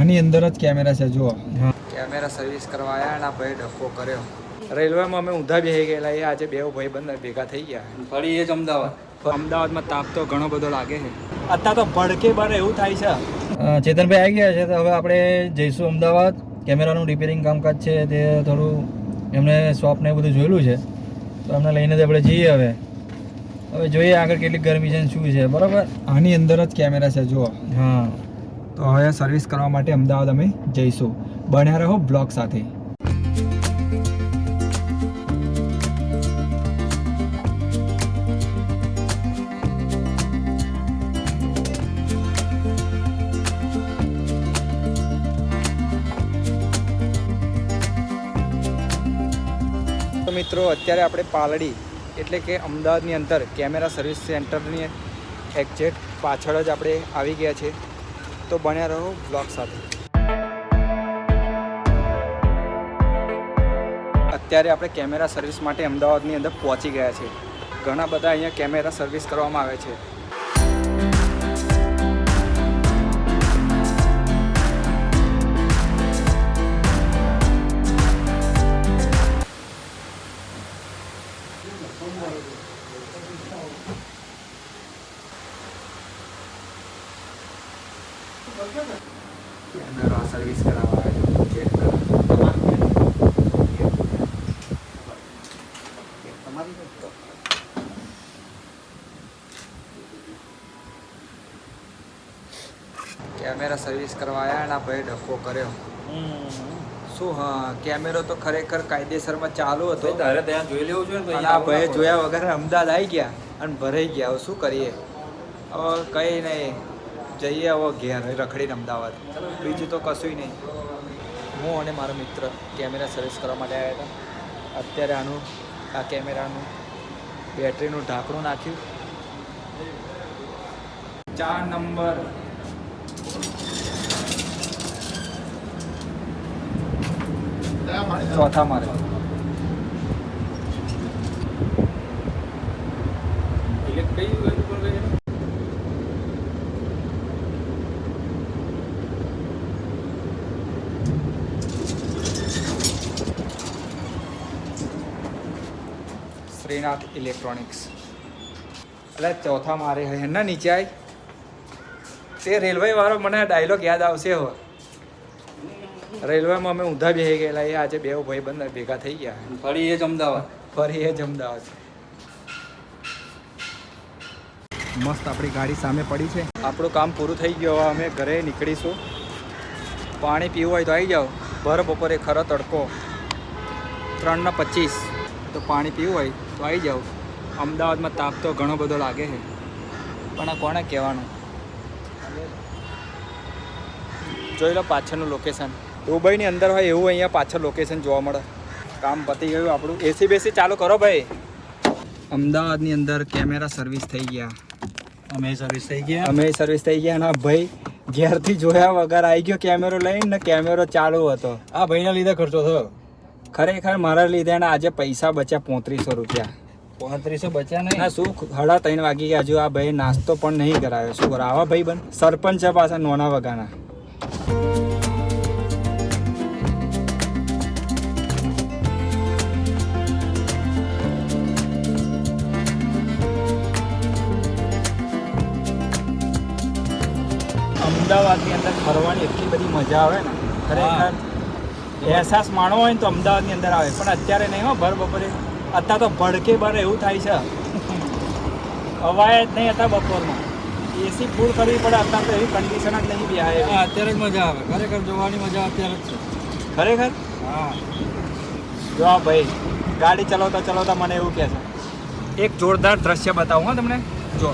આની અંદર જ કેમેરા છે જુઓ. કેમેરા સર્વિસ કરવા આવ્યા અને આ ભાઈ ડખો કર્યો. રેલવેમાં અમે ઊંધા બેસી ગયેલા એ આજે બે ભાઈ બંધ ભેગા થઈ ગયા. ફરી એ જ અમદાવાદ. અમદાવાદમાં તાપ તો ઘણો બધો લાગે છે. અત્યારે તો ભડકે બાર એવું થાય છે. ચેતનભાઈ આવી ગયા છે તો હવે આપણે જઈશું અમદાવાદ. કેમેરાનું રિપેરિંગ કામકાજ છે તે થોડું એમને શોપને બધું જોયેલું છે. તો એમને લઈને જ આપણે જઈએ હવે. હવે જોઈએ આગળ કેટલી ગરમી છે ને શું છે બરાબર? આની અંદર જ કેમેરા છે જુઓ. હા. તો હવે સર્વિસ કરવા માટે અમદાવાદ અમે જઈશું. બન્યા રહો બ્લોગ સાથે. મિત્રો, અત્યારે આપણે પાલડી, એટલે કે અમદાવાદની અંદર કેમેરા સર્વિસ સેન્ટરની એક્ઝેક્ટ પાછળ જ આપણે આવી ગયા છે તો બન્યા રહો બ્લોગ સાથે. અત્યારે આપણે કેમેરા સર્વિસ માટે અમદાવાદની અંદર પહોંચી ગયા છે ઘણા બધા અહીંયા કેમેરા સર્વિસ કરવામાં આવે છે. કેમેરા સર્વિસ કરાવવા આવ્યા ચેક કરો. કેમેરા સર્વિસ કરવા આવ્યા અને આ ભાઈ ડખો કર્યો. શું હા કેમેરો તો ખરેખર કાયદેસરમાં ચાલુ હતો. તારે ત્યાં જોઈ લેવું જોઈએ આ ભાઈ જોયા વગર અમદાવાદ આવી ગયા અને ભરાઈ ગયા. હવે શું કરીએ? હવે કંઈ નહીં. જઈએ હવે ઘેર રખડીને અમદાવાદ. બીજું તો કશું નહીં. હું અને મારો મિત્ર કેમેરા સર્વિસ કરવા માટે આવ્યા હતા. અત્યારે આનું, આ કેમેરાનું, બેટરીનું ઢાંકણું નાખ્યું. ચાર નંબર. ચોથા મારે. શ્રીનાથ ઇલેક્ટ્રોનિક્સ. એટલે ચોથા મારે એના નીચે આય. તે રેલવે વાળો મને ડાયલોગ યાદ આવશે હવે રેલવેમાં અમે ઊંધા બેસી ગયેલા એ આજે બે ભાઈ બંધ ભેગા થઈ ગયા. ફરી એ જ અમદાવાદ. ફરી એ જ અમદાવાદ. મસ્ત આપણી ગાડી સામે પડી છે. આપણું કામ પૂરું થઈ ગયું હવે અમે ઘરે નીકળીશું. પાણી પીવું હોય તો આવી જાઓ. ભર બપોરે ખરો તડકો. ત્રણને પચીસ. તો પાણી પીવું હોય તો આવી જાઓ અમદાવાદમાં તાપ તો ઘણો બધો લાગે છે. પણ આ કોને કહેવાનું? જોઈ લો પાછળનું લોકેશન દુબઈની અંદર હોય એવું અહીંયા પાછળ લોકેશન જોવા મળે. કામ પતી ગયું આપણું. એસી બેસી ચાલુ કરો ભાઈ. અમદાવાદની અંદર કેમેરા સર્વિસ થઈ ગયા. અમે સર્વિસ થઈ ગયા. અમે સર્વિસ થઈ ગયા અને ભાઈ ઘેરથી જોયા વગર આવી ગયો કેમેરો લઈને. કેમેરો ચાલુ હતો. આ ભાઈના લીધે ખર્ચો થયો. ખરેખર મારા લીધે ને આજે પૈસા બચ્યા પોત્રીસો રૂપિયા. પોત્રીસો બચ્યા નહીં? ના શું હડા ત્રણ વાગી ગયા. હજુ આ ભાઈ નાસ્તો પણ નહીં કરાયો શું કરે? આવા ભાઈ બન. સરપંચ છે પાછા નોના વગાના અમદાવાદની અંદર ફરવાની એટલી બધી મજા આવે ને. ખરેખર અહેસાસ માણવો હોય ને તો અમદાવાદની અંદર આવે. પણ અત્યારે નહીં હો ભર બપોરે. અત્યારે તો ભડકે બર એવું થાય છે. અવાય જ નહીં હતા બપોરમાં. એસી ફૂલ કરવી પડે અત્યારે તો એવી કન્ડિશન જ નહીં બિહાય હા અત્યારે જ મજા આવે. ખરેખર જોવાની મજા અત્યારે જ છે. ખરેખર? હા. જો આ ભાઈ ગાડી ચલાવતા ચલાવતા મને એવું કહે છે. એક જોરદાર દ્રશ્ય બતાવું હા તમને. જો.